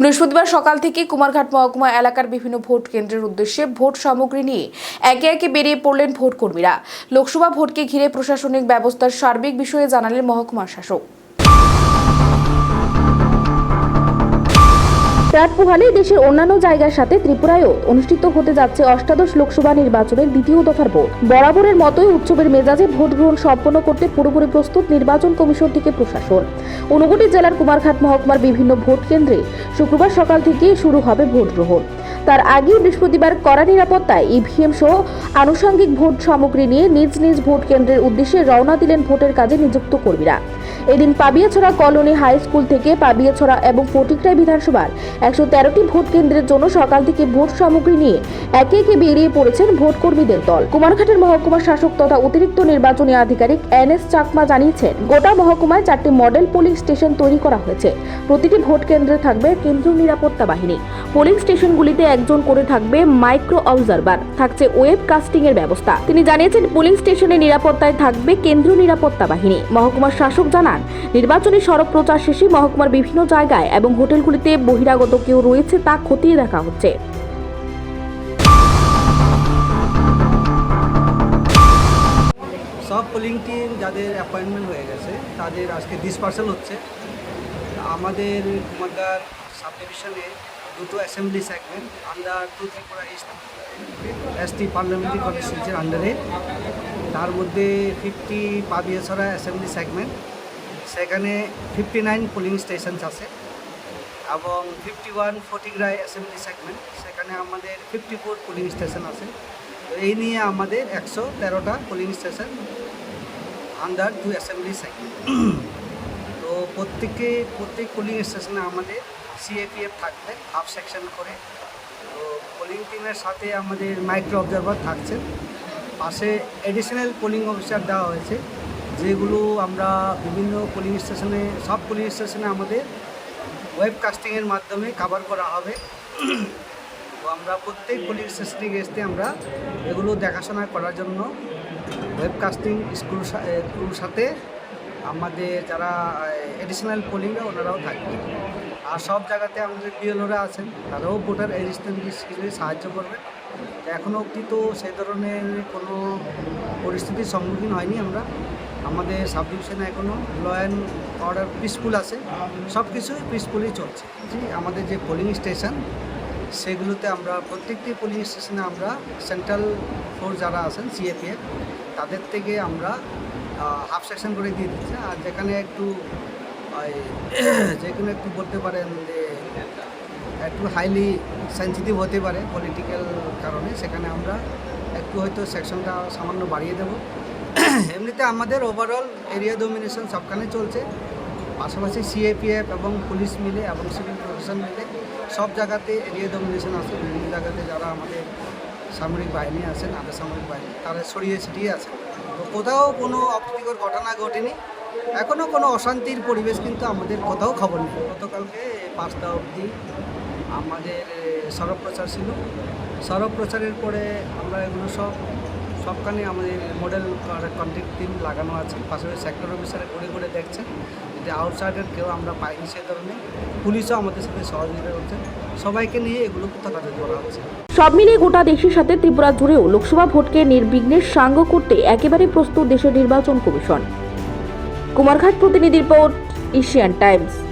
বৃহস্পতিবার সকাল থেকে কুমারঘাট মহকুমা এলাকার বিভিন্ন ভোট কেন্দ্রের উদ্দেশ্যে ভোট সামগ্রী নিয়ে একে একে বেরিয়ে পড়লেন ভোট কর্মীরা লোকসভা ভোটকে ঘিরে প্রশাসনিক ব্যবস্থার সার্বিক বিষয়ে জানালেন মহকুমা শাসক। রাত পোহালে দেশের অন্যান্য জায়গার সাথে ত্রিপুরায়ও অনুষ্ঠিত হতে যাচ্ছে অষ্টাদশ লোকসভা নির্বাচনের দ্বিতীয় দফার ভোট। বরাবরের মতোই উৎসবের মেজাজে ভোট গ্রহণ সম্পন্ন করতে পুরোপুরি প্রস্তুত নির্বাচন কমিশন থেকে প্রশাসন। ঊনকোটি জেলার কুমারঘাট মহকুমার বিভিন্ন ভোট কেন্দ্রে শুক্রবার সকাল থেকে শুরু হবে ভোট গ্রহণ। তার আগেই বৃহস্পতিবার কড়া নিরাপত্তায় ইভিএম সহ আনুষঙ্গিক ভোট সামগ্রী নিয়ে নিজ নিজ ভোট কেন্দ্রের উদ্দেশ্যে রওনা দিলেন ভোটের কাজে নিযুক্ত কর্মীরা। এদিন পাবিয়াছড়া কলোনি হাই স্কুল থেকে পাবিয়াছড়া এবং ফটিকরাই বিধানসভার একশো তেরোটি ভোট কেন্দ্রের জন্য সকাল থেকে ভোট সামগ্রী নিয়ে একে একে বেরিয়ে পড়েছেন ভোট কর্মীদের দল। কুমারঘাটের মহকুমা শাসক তথা অতিরিক্ত নির্বাচনী আধিকারিক এন এস চাকমা জানিয়েছেন, গোটা মহকুমায় চারটি মডেল পোলিং স্টেশন তৈরি করা হয়েছে। প্রতিটি ভোট কেন্দ্রে থাকবে কেন্দ্রীয় নিরাপত্তা বাহিনী। পোলিং স্টেশনগুলিতে একজন করে থাকবে মাইক্রো অবজারভার। থাকছে ওয়েব কাস্টিং এর ব্যবস্থা। তিনি জানিয়েছেন পোলিং স্টেশনের নিরাপত্তায় থাকবে কেন্দ্রীয় নিরাপত্তা বাহিনী। মহকুমার শাসক জানান, নির্বাচনী সড়ক প্রচার শেষে মহকুমার বিভিন্ন জায়গায় এবং হোটেলগুলিতে বহিরাগত কেউ রয়েছে তা খতিয়ে দেখা হচ্ছে। সব পোলিং টিম যাদের অ্যাপয়েন্টমেন্ট হয়ে গেছে, তাদের আজকে ডিসপার্সেল হচ্ছে। আমাদের কুমারঘাট সাব ডিভিশনে দুটো assembly segment under two Tripura ST parliamentary কনস্টিটিউন্সির আন্ডারে তার মধ্যে ফিফটি পাবিয়াছড়া অ্যাসেম্বলি সেগমেন্ট সেখানে ফিফটি নাইন পোলিং স্টেশনস আছে। এবং fifty one Fatikroy assembly segment সেখানে আমাদের ফিফটি ফোর পোলিং স্টেশন আছে। তো এই নিয়ে আমাদের একশো তেরোটা polling station under two assembly segment তো প্রত্যেকে, প্রত্যেক পোলিং স্টেশনে আমাদের সিএপিএফ থাকবে হাফ সেকশন করে। তো পোলিং টিমের সাথে আমাদের মাইক্রো অবজারভার থাকছেন পাশে এডিশনাল পোলিং অফিসার দেওয়া হয়েছে, যেগুলো আমরা বিভিন্ন পোলিং স্টেশনে সব পোলিং স্টেশনে আমাদের ওয়েব কাস্টিংয়ের মাধ্যমে কাভার করা হবে। তো আমরা প্রত্যেক পোলিং স্টেশনে গেস্টে আমরা এগুলো দেখাশোনা করার জন্য ওয়েব কাস্টিং স্কুল স্কুল সাথে আমাদের যারা এডিশনাল পোলিংয়ে ওনারাও থাকবে। আর সব জায়গাতে আমাদের বিএলওরা আছেন, তারাও ভোটার রেজিস্ট্রেশন হিসেবে সাহায্য করবে। এখনও অবধি তো সেই ধরনের কোনো পরিস্থিতির সম্মুখীন হয়নি আমরা। আমাদের সাব ডিভিশনে এখনও ল অ্যান্ড অর্ডার পিসফুল আছে। সব কিছুই পিসফুলই চলছে। আমাদের যে পোলিং স্টেশন সেগুলোতে আমরা প্রত্যেকটি পোলিং স্টেশনে আমরা সেন্ট্রাল ফোর্স যারা আছেন সিএপিএফ তাদের থেকে আমরা হাফ সেকশন করে দিয়ে দিচ্ছি। আর যেখানে একটু ওই, কোনো একটু বলতে পারেন যে একটু হাইলি সেন্সিটিভ হতে পারে পলিটিক্যাল কারণে। সেখানে আমরা একটু হয়তো সেকশনটা সামান্য বাড়িয়ে দেব। এমনিতে আমাদের ওভারঅল এরিয়া ডোমিনেশন সবখানে চলছে। পাশাপাশি সিএপিএফ এবং পুলিশ মিলে এবং সিভিল প্রশাসন মিলে সব জায়গাতে এরিয়া ডোমিনেশন আছে। বিভিন্ন জায়গাতে যারা আমাদের সামরিক বাহিনী আছেন আধা সামরিক বাহিনী তারা ছড়িয়ে ছিটিয়ে আছে। তো কোথাও কোনো অপ্রীতিকর ঘটনা ঘটেনি। এখনও কোনো অশান্তির পরিবেশ কিন্তু আমাদের কোথাও খবর নেই। গতকালকে পাঁচটা অবধি আমাদের সড়ক ছিল। সড়ক প্রচারের পরে আমরা এগুলো সব, সবখানে আমাদের মডেল কন্ট্যাক্ট টিম লাগানো আছে। পাশাপাশি সেক্টর অফিসারে ঘুরে ঘুরে দেখছেন যে আউটসাইডের কেউ আমরা পাইনি সে ধরনের পুলিশও আমাদের সাথে সহযোগিতা করছে। সবাইকে নিয়ে এগুলো তথাযথ করা হচ্ছে। সব মিলিয়ে গোটা দেশের সাথে ত্রিপুরা জুড়েও লোকসভা ভোটকে নির্বিঘ্নে সাঙ্গ করতে একেবারে প্রস্তুত দেশের নির্বাচন কমিশন। কুমারঘাট প্রতিনিধি রিপোর্ট এশিয়ান টাইমস।